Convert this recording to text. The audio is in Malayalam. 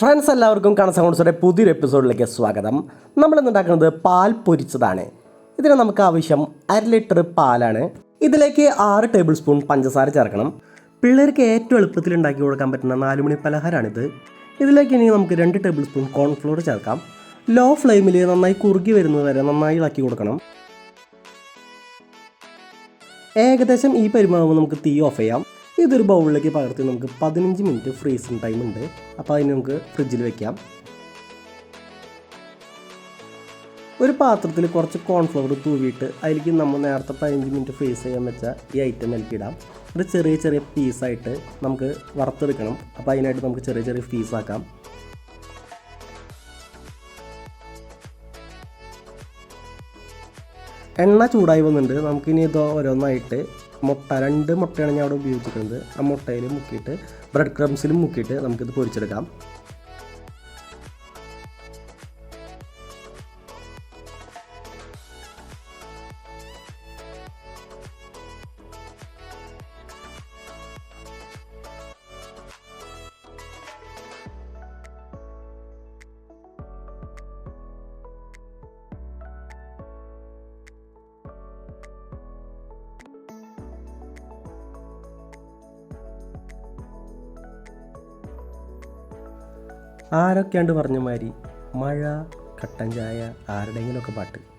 ഫ്രണ്ട്സ് എല്ലാവർക്കും കണസൗണ്ട്സിന്റെ പുതിയൊരു എപ്പിസോഡിലേക്ക് സ്വാഗതം. നമ്മൾ ഉണ്ടാക്കുന്നത് പാൽ പൊരിച്ചതാണ്. ഇതിന് നമുക്ക് ആവശ്യം അര ലിറ്റർ പാലാണ്. ഇതിലേക്ക് ആറ് ടേബിൾ സ്പൂൺ പഞ്ചസാര ചേർക്കണം. പിള്ളേർക്ക് ഏറ്റവും എളുപ്പത്തിൽ ഉണ്ടാക്കി കൊടുക്കാൻ പറ്റുന്ന നാലുമണി പലഹാരമാണിത് ഇതിലേക്ക് ഇനി നമുക്ക് രണ്ട് ടേബിൾ സ്പൂൺ കോൺഫ്ലോർ ചേർക്കാം. ലോ ഫ്ലെയിമിൽ നന്നായി കുറുകി വരുന്നത് വരെ നന്നായി ഇളക്കി കൊടുക്കണം. ഏകദേശം ഈ പരിമാവ് നമുക്ക് തീ ഓഫ് ചെയ്യാം. ഇതൊരു ബൗളിലേക്ക് പകർത്തി നമുക്ക് പതിനഞ്ച് മിനിറ്റ് ഫ്രീസിങ് ടൈം ഉണ്ട്. അപ്പോൾ അതിന് നമുക്ക് ഫ്രിഡ്ജിൽ വെക്കാം. ഒരു പാത്രത്തിൽ കുറച്ച് കോൺഫ്ലവർ തൂവിയിട്ട് അതിലേക്ക് നമ്മൾ നേരത്തെ പതിനഞ്ച് മിനിറ്റ് ഫ്രീസ് ചെയ്യാൻ വെച്ച ഈ ഐറ്റം നൽകിയിടാം ഒരു ചെറിയ ചെറിയ പീസായിട്ട് നമുക്ക് വറുത്തെടുക്കണം. അപ്പോൾ അതിനായിട്ട് നമുക്ക് ചെറിയ ചെറിയ പീസാക്കാം എണ്ണ ചൂടായി വന്നിട്ടുണ്ട്. നമുക്കിനി ഇത് ഓരോന്നായിട്ട് മുട്ട രണ്ട് മുട്ടയാണ് ഞാൻ അവിടെ ഉപയോഗിച്ചിരിക്കുന്നത്. ആ മുട്ടയിൽ മുക്കിയിട്ട് ബ്രെഡ് ക്രംസിലും മുക്കിയിട്ട് നമുക്കിത് പൊരിച്ചെടുക്കാം. ആരൊക്കെയാണ്ട് പറഞ്ഞ മാതിരി? മഴ കട്ടൻ ചായ ആരുടെയെങ്കിലുമൊക്കെ പാട്ട്.